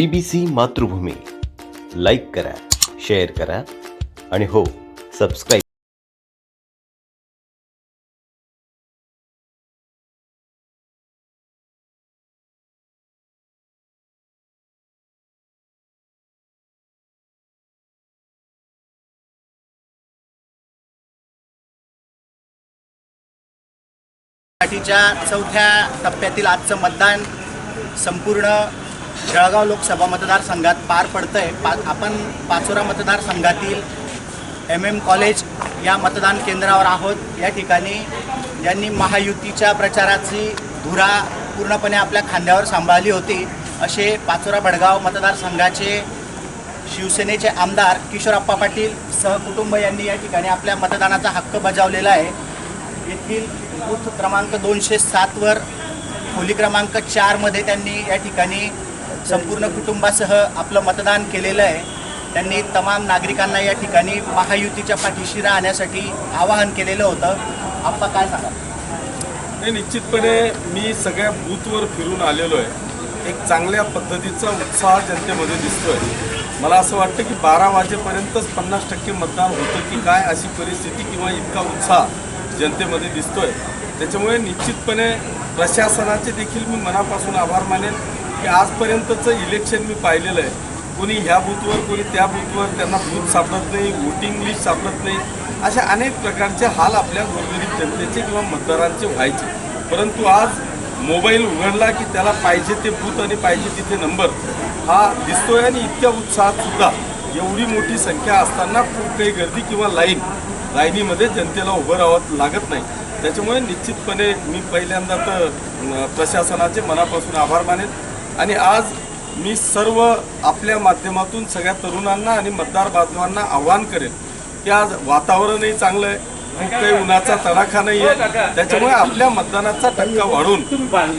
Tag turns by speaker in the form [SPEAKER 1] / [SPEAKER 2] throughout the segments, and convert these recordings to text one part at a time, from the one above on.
[SPEAKER 1] BBC Matrubhumi. Like करा share करा आणि हो सबस्क्राईब
[SPEAKER 2] साठीच्या चौथ्या टप्प्यातील आजचं मतदान संपूर्ण जळगाव लोकसभा मतदारसंघात पार पडतंय. पा आपण पाचोरा मतदारसंघातील एम एम कॉलेज या मतदान केंद्रावर आहोत. या ठिकाणी ज्यांनी महायुतीच्या प्रचाराची धुरा पूर्णपणे आपल्या खांद्यावर सांभाळली होती असे पाचोरा भडगाव मतदारसंघाचे शिवसेनेचे आमदार किशोरप्पा पाटील सहकुटुंब यांनी या ठिकाणी आपल्या मतदानाचा हक्क बजावलेला आहे. येथील बूथ क्रमांक दोनशे सातवर खोली क्रमांक चारमध्ये त्यांनी या ठिकाणी संपूर्ण कुटुंबासह आपलं मतदान केलेलं आहे. त्यांनी तमाम नागरिकांना या ठिकाणी महायुतीच्या पाठीशी राहण्यासाठी आवाहन केलेलं होतं. आप्पा काय सांगा
[SPEAKER 3] नाही निश्चितपणे मी सगळ्या बूथवर फिरून आलेलो आहे. एक चांगल्या पद्धतीचा उत्साह जनतेमध्ये दिसतोय. मला असं वाटतं की बारा वाजेपर्यंतच पन्नास टक्के मतदान होतं की काय अशी परिस्थिती किंवा इतका उत्साह जनतेमध्ये दिसतोय. त्याच्यामुळे निश्चितपणे प्रशासनाचे देखील मी मनापासून आभार मानेन. की आजपर्यंतचं इलेक्शन मी पाहिलेलं आहे. कोणी ह्या बूथवर कोणी त्या बूथवर त्यांना बूथ सापडत नाही वोटिंग लिस्ट सापडत नाही. अशा अनेक प्रकारचे हाल आपल्या गोरगरीब जनतेचे किंवा मतदारांचे व्हायचे. परंतु आज मोबाईल उघडला की त्याला पाहिजे ते बूथ आणि पाहिजे तिथे नंबर हा दिसतोय आणि इतक्या उत्साहात सुद्धा. एवढी मोठी संख्या असताना खूप काही गर्दी किंवा लाईन लाईनीमध्ये जनतेला उभं राहावं लागत नाही. त्याच्यामुळे निश्चितपणे मी पहिल्यांदा तर प्रशासनाचे मनापासून आभार मानेन. आणि आज मी सर्व आपल्या माध्यमातून सगळ्या तरुणांना आणि मतदार बांधवांना आव्हान करेन की आज वातावरणही चांगलं आहे. खूप काही उन्हाचा तडाखा नाही आहे त्याच्यामुळे आपल्या मतदानाचा टक्का वाढून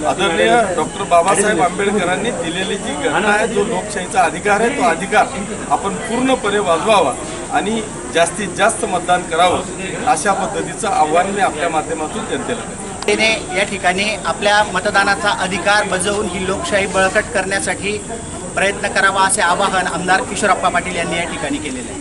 [SPEAKER 3] आदरणीय डॉक्टर बाबासाहेब आंबेडकरांनी दिलेली जी घटना आहे जो लोकशाहीचा अधिकार आहे तो अधिकार आपण पूर्णपणे वाजवावा आणि जास्तीत जास्त मतदान करावं अशा पद्धतीचं आव्हान मी आपल्या माध्यमातून जनतेला करेन
[SPEAKER 2] या ठिकाणी आपल्या मतदानाचा अधिकार बजावून ही लोकशाही बळकट करण्यासाठी प्रयत्न करावा असे आवाहन आमदार किशोरप्पा पाटील यांनी या ठिकाणी केलेले आहे.